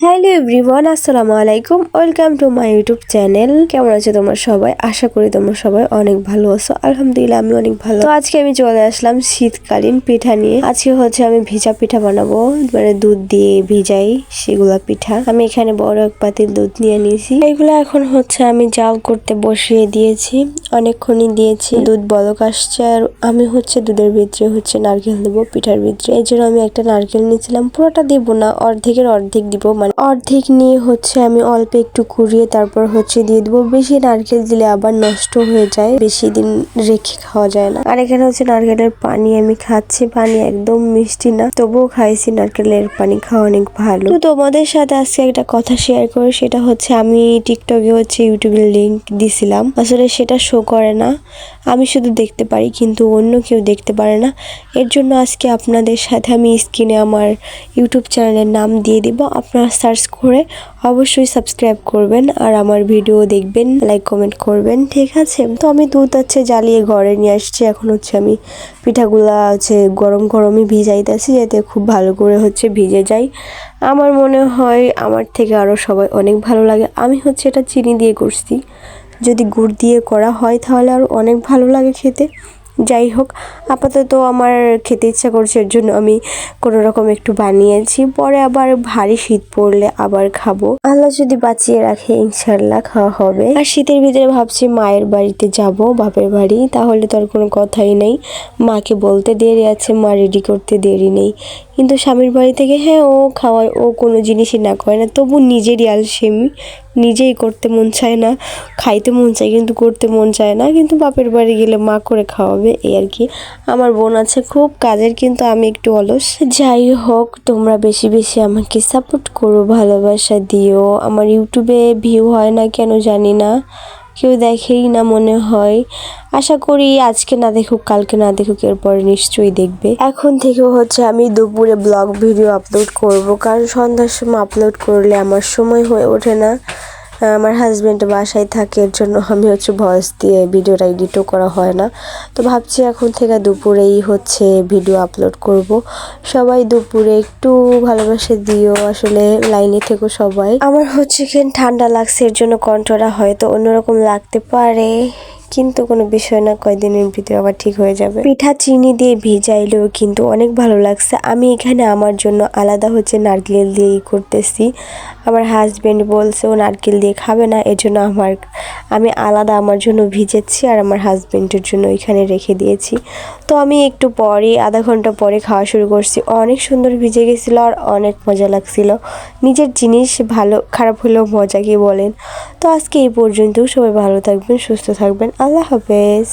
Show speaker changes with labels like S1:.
S1: Hello everyone, আসসালামু আলাইকুম। Welcome to my YouTube channel. কেমন আছো তোমরা সবাই? আশা করি তোমরা সবাই অনেক ভালো আছো। আলহামদুলিল্লাহ আমি অনেক ভালো। তো আজকে আমি চলে আসলাম শীতকালীন পিঠা নিয়ে। আজকে হচ্ছে আমি ভিজা পিঠা বানাবো। মানে দুধ দিয়ে ভিজাই সেগুলা পিঠা। আমি এখানে বড় এক পাতিল দুধ নিয়ে নিয়েছি। এগুলো এখন হচ্ছে আমি জাল করতে বসিয়ে দিয়েছি। অনেকক্ষণই দিয়েছি। দুধ বলক আসছে আর আমি হচ্ছে দুধের ভিতরে হচ্ছে নারকেল দেবো, পিঠার ভিতরে। এই জন্য আমি একটা নারকেল নিয়েছিলাম। পুরোটা দেবো না, অর্ধেকের অর্ধেক দিব। মানে অর্ধেক নিয়ে হচ্ছে আমি অল্প একটু কুড়িয়ে তারপর হচ্ছে দিয়ে দেবো। বেশি নারকেল দিলে আবার নষ্ট হয়ে যায়, বেশি দিন রেখে খাওয়া যায় না। আর এখানে হচ্ছে নারকেলের পানি আমি খাচ্ছি। পানি একদম মিষ্টি না, তবুও খাইছি নারকেলের পানি, খাওয়া অনেক ভালো। তো তোমাদের সাথে আজকে একটা কথা শেয়ার করে। সেটা হচ্ছে আমি টিকটকে হচ্ছে ইউটিউবের লিঙ্ক দিছিলাম। আসলে সেটা করে না। আমি শুধু দেখতে পারি, কিন্তু অন্য কেউ দেখতে পারে না। এর জন্য আজকে আপনাদের সাথে আমি স্ক্রিনে আমার ইউটিউব চ্যানেলের নাম দিয়ে দিব। আপনারা সার্চ করে অবশ্যই সাবস্ক্রাইব করবেন আর আমার ভিডিও দেখবেন, লাইক, কমেন্ট করবেন, ঠিক আছে? তো আমি দুধ হচ্ছে জ্বালিয়ে ঘরে নিয়ে আসছি। এখন হচ্ছে আমি পিঠাগুলা হচ্ছে গরম গরমই ভিজাইতেছি, যাতে খুব ভালো করে হচ্ছে ভিজে যায়। আমার মনে হয় আমার থেকে আরও সবাই অনেক ভালো লাগে। আমি হচ্ছে এটা চিনি দিয়ে করছি। যদি গুড় দিয়ে করা হয় তাহলে আরও অনেক ভালো লাগে খেতে। যাই হোক, আপাতত আমার খেতে ইচ্ছা করছে, এর জন্য আমি কোনো রকম একটু বানিয়েছি। পরে আবার ভারী শীত পড়লে আবার খাব। আল্লাহ যদি বাঁচিয়ে রাখে ইনশাল্লাহ খাওয়া হবে। আর শীতের ভিতরে ভাবছি মায়ের বাড়িতে যাব, বাপের বাড়ি। তাহলে তো আর কোনো কথাই নেই। মাকে বলতে দেরি আছে, মা রেডি করতে দেরি নেই। কিন্তু স্বামীর বাড়ি থেকে হ্যাঁ ও খাওয়ায়, ও কোনো জিনিসই না করে না। তবু নিজেরই আলসেমি নিজেই করতে মন চায় না, খাইতে মন চায়, কিন্তু করতে মন চায় না, কিন্তু বাপের বাড়ি গেলে মা করে খাওয়াবে, এই আর কি। আমার বোন আছে খুব কাজের, কিন্তু আমি একটু অলস। যাই হোক, তোমরা বেশি বেশি আমাকে সাপোর্ট করো, ভালোবাসা দিও। আমার ইউটিউবে ভিউ হয় না কেন জানি না। কেউ দেখেই না মনে হয়। আশা করি আজকে না দেখুক, কালকে না দেখুক, এরপরে নিশ্চয়ই দেখবে। এখন থেকে হচ্ছে আমি দুপুরে ব্লগ ভিডিও আপলোড করব, কারণ সন্ধ্যার সময় আপলোড করলে আমার সময় হয়ে ওঠে না। আমার হাজব্যান্ড বাসায় থাকে, এর জন্য আমি হচ্ছে ভয়েস দিয়ে ভিডিওটা এডিটও করা হয় না। তো ভাবছি এখন থেকে দুপুরেই হচ্ছে ভিডিও আপলোড করব। সবাই দুপুরে একটু ভালোবাসে দিও, আসলে লাইনে থেকো সবাই। আমার হচ্ছে ঠান্ডা লাগছে, এর জন্য কণ্ঠটা হয়তো অন্যরকম লাগতে পারে। কিন্তু কোনো বিষয় না, কয়দিনের ভিতরে আবার ঠিক হয়ে যাবে। পিঠা চিনি দিয়ে ভিজাইলেও কিন্তু অনেক ভালো লাগছে। আমি এখানে আমার জন্য আলাদা হচ্ছে নারকেল দিয়েই করতেছি। আমার হাজবেন্ড বলছে, ও নারকেল দিয়ে খাবে না, এজন্য আমার, আমি আলাদা আমার জন্য ভিজেছি আর আমার হাজবেন্ডের জন্য এখানে রেখে দিয়েছি। তো আমি একটু পরে, আধা ঘণ্টা পরে খাওয়া শুরু করছি। অনেক সুন্দর ভিজে গেছিল আর অনেক মজা লাগছিল। নিজের জিনিস ভালো, খারাপ হলেও মজা কি বলেন। তো আজকে এই পর্যন্ত সবাই ভালো থাকবেন সুস্থ থাকবেন। আল্লাহ হাফেজ।